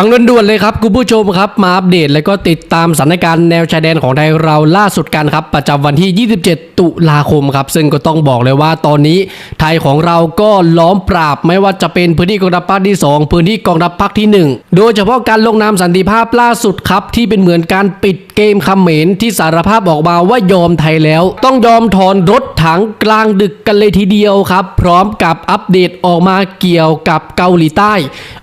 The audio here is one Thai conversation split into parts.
ฟังด่วนๆเลยครับคุณผู้ชมครับมาอัปเดตและก็ติดตามสถานการณ์แนวชายแดนของไทยเราล่าสุดกันครับประจำวันที่ 27 ตุลาคมครับซึ่งก็ต้องบอกเลยว่าตอนนี้ไทยของเราก็ล้อมปราบไม่ว่าจะเป็นพื้นที่กองทัพภาคที่ 2 พื้นที่กองทัพภาคที่ 1 โดยเฉพาะการลงนามสันติภาพล่าสุดครับที่เป็นเหมือนการปิดเกมเขมรที่สารภาพออกมาว่ายอมไทยแล้ว ต้องยอมถอนรถถังกลางดึกกันเลยทีเดียวครับ พร้อมกับอัปเดตออกมาเกี่ยวกับเกาหลีใต้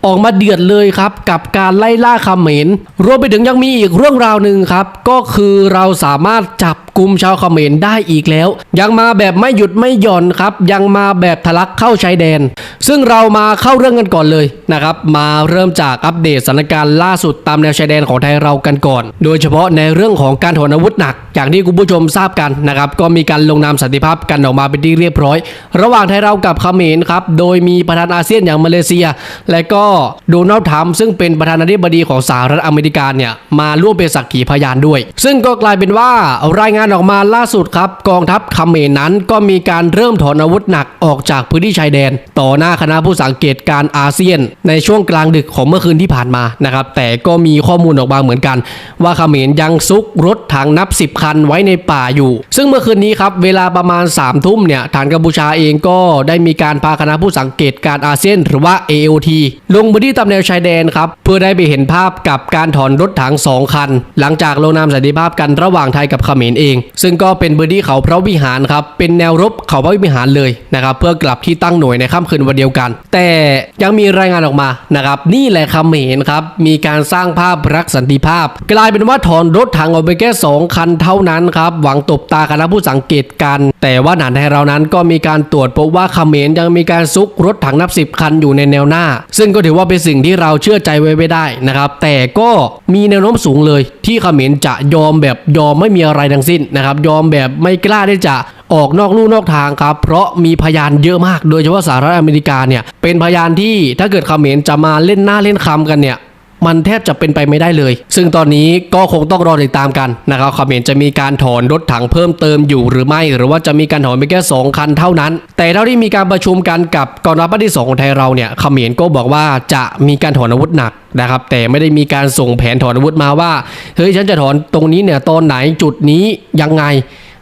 ออกมาเดือดเลยครับกับการไล่ล่าเขมรรวมไปถึงยังมีอีกเรื่องราวหนึ่งครับ ก็คือเราสามารถจับกลุ่มชาวเขมรได้อีกแล้ว ยังมาแบบไม่หยุดไม่หย่อนครับ ยังมาแบบทะลักเข้าชายแดน ซึ่งเรามาเข้าเรื่องกันก่อนเลยนะครับ มาเริ่มจากอัปเดตสถานการณ์ล่าสุดตามแนวชายแดนของไทยเรากันก่อน โดยเฉพาะในเรื่องของการถอนอาวุธหนัก อย่างที่คุณผู้ชมทราบกันนะครับ ก็มีการลงนามสันติภาพกันออกมาเป็นที่เรียบร้อย ระหว่างไทยเรากับเขมรครับ โดยมีประธานอาเซียนอย่างมาเลเซีย และก็โดนัลด์ทรัมป์ซึ่งเป็นประธานาธิบดีของสหรัฐอเมริกาเนี่ยมาร่วมเป็นสักขีพยานด้วย ซึ่งก็กลายเป็นว่ารายงานออกมาล่าสุดครับ กองทัพเขมรนั้นก็มีการเริ่มถอนอาวุธหนักออกจากพื้นที่ชายแดน ต่อหน้าคณะผู้สังเกตการอาเซียน ในช่วงกลางดึกของเมื่อคืนที่ผ่านมานะครับแต่ก็มีข้อมูลออกมาเหมือนกัน ว่าเขมรยังซุกรถถังนับ 10 คันไว้ในป่าอยู่ ซึ่งเมื่อคืนนี้ครับเวลาประมาณ3ามทุ่มเนี่ยฐานกัมพูชาเองก็ได้มีการพาคณะผู้สังเกตการอาเซียน หรือว่า AOT ลงพื้นที่ตามแนวชายแดนครับเพื่อได้ไปเห็นภาพกับการถอนรถถัง2คัน หลังจากลงนามสันติภาพกันระหว่างไทยกับเขมรเอง ซึ่งก็เป็นพื้นที่เขาพระวิหารครับเป็นแนวรบเขาพระวิหารเลยนะครับเพื่อกลับที่ตั้งหน่วยในค่ำคืนวันเดียวกัน แต่ยังมีรายงานออกมานะครับนี่แหละเขมรครับมีการสร้างภาพรักสันติภาพ กลายเป็นว่าถอนรถถังออกไปแค่สองคันเท่านั้นครับหวังตบตาคณะผู้สังเกตการ แต่ว่าหนานไทยเรานั้นก็มีการตรวจพบว่าเขมรยังมีการซุกรถถังนับสิบคันอยู่ในแนวหน้า ซึ่งก็ถือว่าเป็นสิ่งที่เราเชื่อใจไว้ไม่ได้นะครับ แต่ก็มีแนวโน้มสูงเลย ที่เขมรจะยอมแบบยอมไม่มีอะไรทั้งสิ้นนะครับ ยอมแบบไม่กล้าที่จะออกนอกลู่นอกทางครับ เพราะมีพยานเยอะมาก โดยเฉพาะสหรัฐอเมริกาเนี่ยเป็นพยานที่ถ้าเกิดเขมรจะมาเล่นหน้าเล่นคำกันเนี่ย มันแทบจะเป็นไปไม่ได้เลย ซึ่งตอนนี้ก็คงต้องรอติดตามกันนะครับเขมรจะมีการถอนรถถังเพิ่มเติมอยู่หรือไม่ หรือว่าจะมีการถอนไปแค่2คันเท่านั้น แต่เท่าที่มีการประชุมกันกับกองทัพภาคที่สองของไทยเราเนี่ยเขมรก็บอกว่าจะมีการถอนอาวุธหนักนะครับแต่ไม่ได้มีการส่งแผนถอนอาวุธมาว่าเฮ้ยฉันจะถอนตรงนี้เนี่ยตอนไหนจุดนี้ยังไง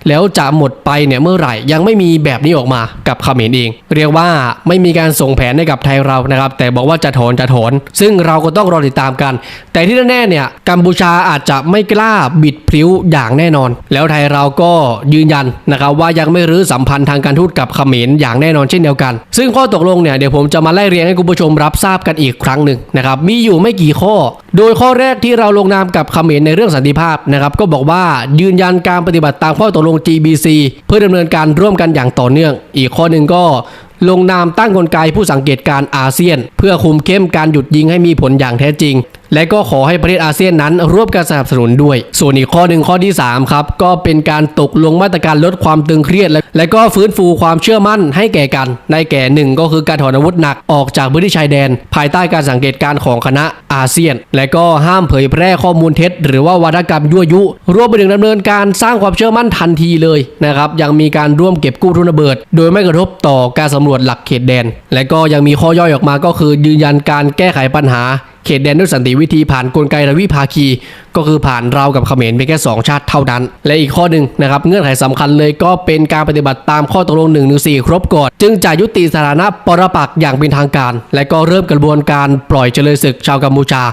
แล้วจะหมดไปเนี่ยเมื่อไหร่ยังไม่มีแบบนี้ออกมากับเขมรเอง เรียกว่าไม่มีการส่งแผนให้กับไทยเรานะครับ แต่บอกว่าจะถอนจะถอน ซึ่งเราก็ต้องรอติดตามกัน แต่ที่แน่ๆเนี่ยกัมพูชาอาจจะไม่กล้าบิดพลิ้วอย่างแน่นอน แล้วไทยเราก็ยืนยันนะครับว่ายังไม่รื้อสัมพันธ์ทางการทูตกับเขมรอย่างแน่นอนเช่นเดียวกัน ซึ่งข้อตกลงเนี่ยเดี๋ยวผมจะมาไล่เรียงให้คุณผู้ชมรับทราบกันอีกครั้งหนึ่งนะครับมีอยู่ไม่กี่ข้อ โดยข้อแรกที่เราลงนามกับเขมรในเรื่องสันติภาพนะครับก็บอกว่ายืนยันการปฏิบัติตามข้อตกลง GBC เพื่อดำเนินการร่วมกันอย่างต่อเนื่อง อีกข้อหนึ่งก็ลงนามตั้งกลไกผู้สังเกตการอาเซียน เพื่อคุมเข้มการหยุดยิงให้มีผลอย่างแท้จริง และก็ขอให้ประเทศอาเซียนนั้นร่วมกันสนับสนุนด้วย ส่วนอีกข้อหนึ่งข้อที่ 3 ครับ ก็เป็นการตกลงมาตรการลดความตึงเครียดและและก็ฟื้นฟูความเชื่อมั่นให้แก่กัน ในแก่หนึ่งก็คือการถอนอาวุธหนักออกจากพื้นที่ชายแดน ภายใต้การสังเกตการของคณะอาเซียน และก็ห้ามเผยแพร่ข้อมูลเท็จ หรือว่าวาทกรรมยั่วยุรวมไปถึงดำเนินการสร้างความเชื่อมั่นทันทีเลยนะครับยังมีการร่วมเก็บกู้ทุนระเบิด โดยไม่กระทบต่อการสำรวจหลักเขตแดน และก็ยังมีข้อย่อยออกมาก็คือยืนยันการแก้ไขปัญหา เขตแดนด้วยสันติวิธีผ่านกลไกระวิภาคี ก็คือผ่านเรากับเขมรเพียงแค่ 2 ชาติเท่านั้น และอีกข้อหนึ่งนะครับเงื่อนไขสำคัญเลยก็เป็นการปฏิบัติตามข้อตกลง1นึครบก่อน จึงจะยุติสถานะปรปักอย่างเป็นทางการ และก็เริ่มกระบวนการปล่อยเจริญศึกชาวกัมพูชา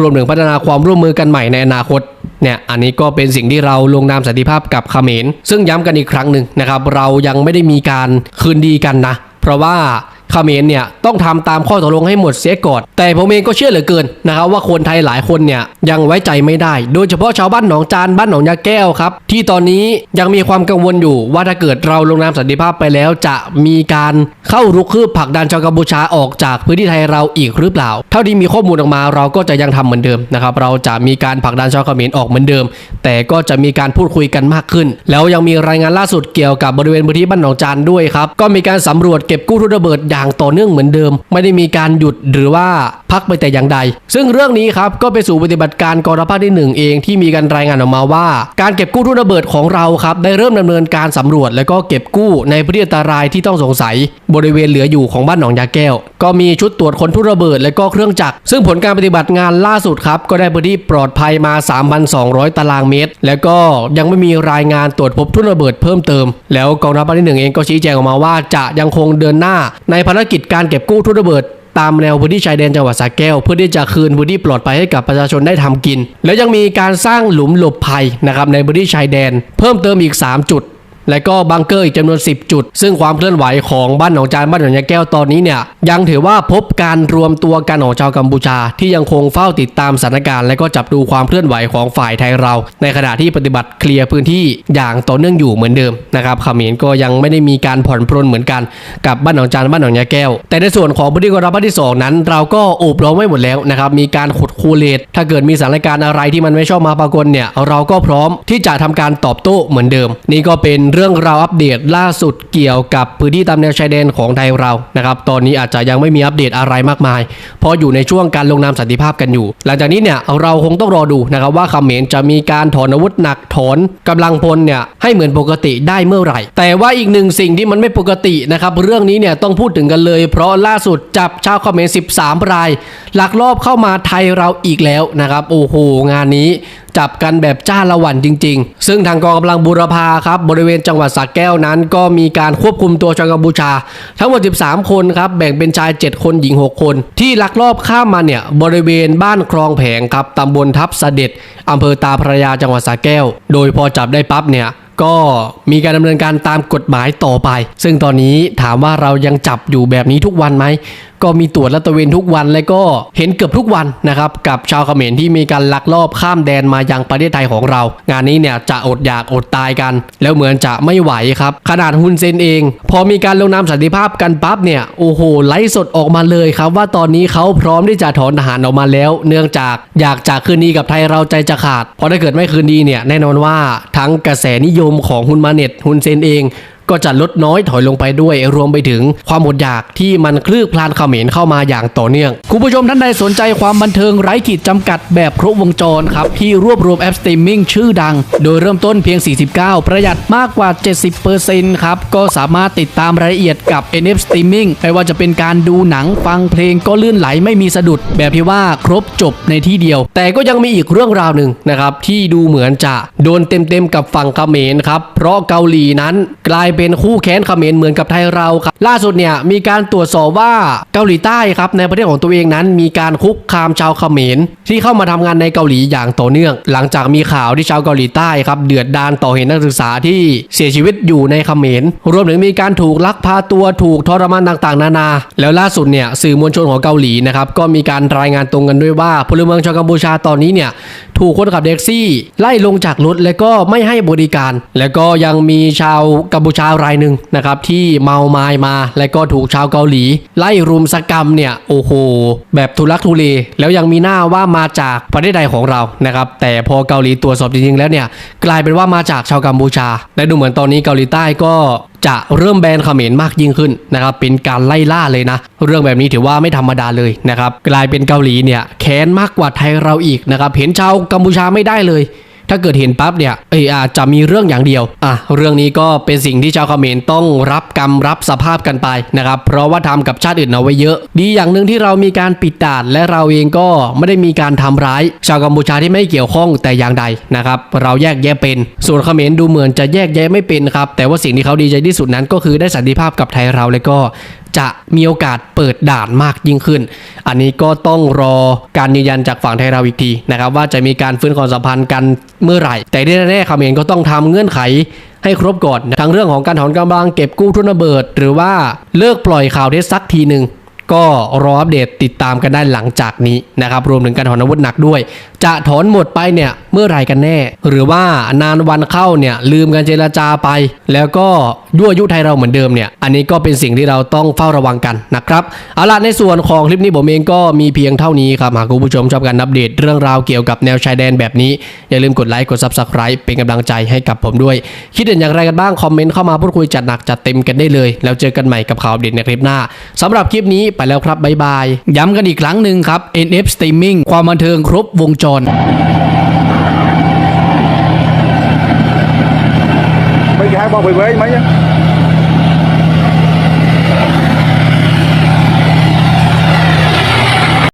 รวมถึงพัฒนาความร่วมมือกันใหม่ในอนาคตเนี่ยอันนี้ก็เป็นสิ่งที่เราลงนามสันติภาพกับเขมร ซึ่งย้ำกันอีกครั้งหนึ่งนะครับเรายังไม่ได้มีการคืนดีกันนะ เพราะว่า เขมรเนี่ยต้องทำตามข้อตกลงให้หมดเสียก่อน แต่ผมเองก็เชื่อเหลือเกินนะครับว่าคนไทยหลายคนเนี่ยยังไว้ใจไม่ได้ โดยเฉพาะชาวบ้านหนองจานบ้านหนองยาแก้วครับ ที่ตอนนี้ยังมีความกังวลอยู่ว่าถ้าเกิดเราลงนามสันติภาพไปแล้ว จะมีการเข้ารุกคืบผลักดันชาวกัมพูชาออกจากพื้นที่ไทยเราอีกหรือเปล่า เท่าที่มีข้อมูลออกมาเราก็จะยังทำเหมือนเดิมนะครับเราจะมีการผลักดันชาวเขมรออกเหมือนเดิม แต่ก็จะมีการพูดคุยกันมากขึ้น แล้วยังมีรายงานล่าสุดเกี่ยวกับบริเวณพื้นที่บ้านหนองจานด้วยครับก็มีการสำรวจเก็บกู้ทุนระเบิดอย่างอย่างต่อเนื่องเหมือนเดิม ไม่ได้มีการหยุดหรือว่าพักไปแต่อย่างใด ซึ่งเรื่องนี้ครับก็ไปสู่ปฏิบัติการกองทัพภาคที่หนึ่งเองที่มีการรายงานออกมาว่า การเก็บกู้ทุ่นระเบิดของเราครับได้เริ่มดำเนินการสำรวจ และก็เก็บกู้ในพื้นที่อันตรายที่ต้องสงสัย บริเวณเหลืออยู่ของบ้านหนองยาแก้ว ก็มีชุดตรวจคนทุ่นระเบิด และก็เครื่องจักรซึ่งผลการปฏิบัติงานล่าสุดครับก็ได้พื้นที่ปลอดภัยมา 3,200 ตารางเมตร แล้วก็ยังไม่มีรายงานตรวจพบทุ่นระเบิดเพิ่มเติม แล้วกองทัพภาคที่หนึ่งเองก็ชี้แจงออกมาว่าจะยังคงเดินหน้าในภารกิจการเก็บกู้ทุ่นระเบิดตามแนวพื้นที่ชายแดนจังหวัดสระแก้ว เพื่อที่จะคืนพื้นที่ปลอดภัยให้กับประชาชนได้ทำกิน แล้วยังมีการสร้างหลุมหลบภัยนะครับในพื้นที่ชายแดน เพิ่มเติมอีก 3 จุด และก็บังเกอร์อีกจำนวน 10 จุด ซึ่งความเคลื่อนไหวของบ้านหนองจานบ้านหนองยาแก้วตอนนี้เนี่ยยังถือว่าพบการรวมตัวกันของชาวกัมพูชา ที่ยังคงเฝ้าติดตามสถานการณ์ และก็จับดูความเคลื่อนไหวของฝ่ายไทยเรา ในขณะที่ปฏิบัติเคลียร์พื้นที่อย่างต่อเนื่องอยู่เหมือนเดิมนะครับขมรก็ยังไม่ได้มีการผ่อนปรนเหมือนกันกับบ้านหนองจานบ้านหนองยาแก้ว แต่ในส่วนของพื้นที่กองทัพภาคที่สองนั้น เราก็อบล้อมไว้หมดแล้วนะครับมีการขุดคูเลตถ้าเกิดมีสถานการณ์อะไรที่มันไม่ชอบมาปรากฏเนี่ยเราก็พร้อมที่จะทำการตอบโต้เหมือนเดิม นี่ก็เป็นเรื่องราวอัปเดตล่าสุดเกี่ยวกับพื้นที่ตามแนวชายแดนของไทยเรานะครับตอนนี้อาจจะยังไม่มีอัปเดตอะไรมากมาย เพราะอยู่ในช่วงการลงนามสันติภาพกันอยู่ หลังจากนี้เนี่ยเราคงต้องรอดูนะครับว่าเขมรจะมีการถอนอาวุธหนักถอนกำลังพลเนี่ยให้เหมือนปกติได้เมื่อไหร่ แต่ว่าอีกหนึ่งสิ่งที่มันไม่ปกตินะครับเรื่องนี้เนี่ยต้องพูดถึงกันเลย เพราะล่าสุดจับชาวเขมร13 รายลักลอบเข้ามาไทยเราอีกแล้วนะครับโอ้โหงานนี้จับกันแบบจ้าละวันจริง ๆ ซึ่งทางกองกำลังบูรพาครับบริเวณจังหวัดสระแก้วนั้น ก็มีการควบคุมตัวชาวกัมพูชา ทั้งหมด 13 คนครับแบ่งเป็นชาย 7 คนหญิง 6 คน ที่ลักลอบข้ามมาเนี่ยบริเวณบ้านคลองแผงครับตำบลทับเสด็จอำเภอตาพระยาจังหวัดสระแก้ว โดยพอจับได้ปั๊บเนี่ยก็มีการดำเนินการตามกฎหมายต่อไป ซึ่งตอนนี้ถามว่าเรายังจับอยู่แบบนี้ทุกวันไหม ก็มีตรวจและตะเวนทุกวัน และก็เห็นเกือบทุกวันนะครับกับชาวเขมรที่มีการลักลอบข้ามแดนมายังประเทศไทยของเรา งานนี้เนี่ยจะอดอยากอดตายกัน แล้วเหมือนจะไม่ไหวครับ ขนาดฮุนเซนเอง พอมีการลงนามสันติภาพกันปั๊บเนี่ยโอ้โหไลฟ์สดออกมาเลยครับ ว่าตอนนี้เขาพร้อมที่จะถอนทหารออกมาแล้ว เนื่องจากอยากจะคืนดีกับไทยเราใจจะขาดเพราะถ้าเกิดไม่คืนดีเนี่ยแน่นอนว่าทั้งกระแสนิยมของฮุนมาเน็ตฮุนเซนเอง ก็จะลดน้อยถอยลงไปด้วย รวมไปถึงความอดอยากที่มันคลืบคลานเขมรเข้ามาอย่างต่อเนื่อง คุณผู้ชมท่านใดสนใจความบันเทิงไร้ขีดจำกัดแบบครบวงจรครับ ที่รวบรวมแอปสตรีมมิ่งชื่อดัง โดยเริ่มต้นเพียง 49 ประหยัดมากกว่า 70%ครับ ก็สามารถติดตามรายละเอียดกับ NF Streaming ไม่ว่าจะเป็นการดูหนังฟังเพลงก็ลื่นไหลไม่มีสะดุด แบบที่ว่าครบจบในที่เดียว แต่ก็ยังมีอีกเรื่องราวหนึ่งนะครับที่ดูเหมือนจะโดนเต็มๆกับฝั่งเขมรครับเพราะเกาหลีนั้นกลายเป็นคู่แค้นเขมรเหมือนกับไทยเราครับล่าสุดเนี่ยมีการตรวจสอบว่าเกาหลีใต้ครับในประเทศของตัวเองนั้น มีการคุกคามชาวเขมรที่เข้ามาทำงานในเกาหลีอย่างต่อเนื่อง หลังจากมีข่าวที่ชาวเกาหลีใต้ครับเดือดดานต่อเหตุนักศึกษาที่เสียชีวิตอยู่ในเขมรรวมถึงมีการถูกลักพาตัวถูกทรมานต่างๆ นานา แล้วล่าสุดเนี่ยสื่อมวลชนของเกาหลีนะครับก็มีการรายงานตรงกันด้วยว่าพลเมืองชาวกัมพูชาตอนนี้เนี่ยถูกคนขับแท็กซี่ ไล่ลงจากรถแล้วก็ไม่ให้บริการ แล้วก็ยังมีชาวกัมพูชารายหนึ่งนะครับที่เมาไม้มา แล้วก็ถูกชาวเกาหลี ไล่รุมสกรรมเนี่ยโอ้โห แบบทุลักทุเลแล้วยังมีหน้าว่ามาจากประเทศใดของเรานะครับแต่พอเกาหลีตรวจสอบจริงๆแล้วเนี่ยกลายเป็นว่ามาจากชาวกัมพูชา และดูเหมือนตอนนี้เกาหลีใต้ก็จะเริ่มแบนเขมรมากยิ่งขึ้นนะครับเป็นการไล่ล่าเลยนะ เรื่องแบบนี้ถือว่าไม่ธรรมดาเลยนะครับกลายเป็นเกาหลีเนี่ยแค้นมากกว่าไทยเราอีกนะครับเห็นชาวกัมพูชาไม่ได้เลย ถ้าเกิดเห็นปั๊บเนี่ยเอออาจจะมีเรื่องอย่างเดียวอะเรื่องนี้ก็เป็นสิ่งที่ชาวเขมรต้องรับกรรมรับสภาพกันไปนะครับเพราะว่าทำกับชาติอื่นเอาไว้เยอะ ดีอย่างหนึ่งที่เรามีการปิดด่านและเราเองก็ไม่ได้มีการทำร้าย ชาวกัมพูชาที่ไม่เกี่ยวข้องแต่อย่างใดนะครับเราแยกแยะเป็น ส่วนเขมรดูเหมือนจะแยกแยะไม่เป็นครับแต่ว่าสิ่งที่เขาดีใจที่สุดนั้นก็คือได้สันติภาพกับไทยเราแล้วก็ จะมีโอกาสเปิดด่านมากยิ่งขึ้น อันนี้ก็ต้องรอการยืนยันจากฝั่งไทยเราอีกทีนะครับว่าจะมีการฟื้นความสัมพันธ์กันเมื่อไหร่ แต่ที่แน่ๆเขมรก็ต้องทำเงื่อนไขให้ครบก่อนทั้งเรื่องของการถอนกำลังเก็บกู้ทุนระเบิด หรือว่าเลิกปล่อยข่าวเท็จสักทีหนึ่ง ก็รออัปเดตติดตามกันได้หลังจากนี้นะครับรวมถึงการถอนอาวุธหนักด้วย จะถอนหมดไปเนี่ยเมื่อไรกันแน่ หรือว่านานวันเข้าเนี่ยลืมกันเจรจาไป แล้วก็ยั่วยุไทยเราเหมือนเดิมเนี่ยอันนี้ก็เป็นสิ่งที่เราต้องเฝ้าระวังกันนะครับเอาล่ะในส่วนของคลิปนี้ผมเองก็มีเพียงเท่านี้ครับหากคุณผู้ชมชอบการอัปเดตเรื่องราวเกี่ยวกับแนวชายแดนแบบนี้ อย่าลืมกดไลค์กด Subscribe เป็นกำลังใจให้กับผมด้วย คิดเห็นอย่างไรกันบ้างคอมเมนต์เข้ามาพูดคุยจัดหนักจัดเต็มกันได้เลย แล้วเจอกันใหม่กับข่าวอัปเดตในคลิปหน้าสำหรับคลิปนี้ไปแล้วครับบ๊ายบาย ย้ำกันอีกครั้งหนึ่งครับ NF Streaming ความบันเทิงครบวงจรไม่แค่บอกไปไว้ไหม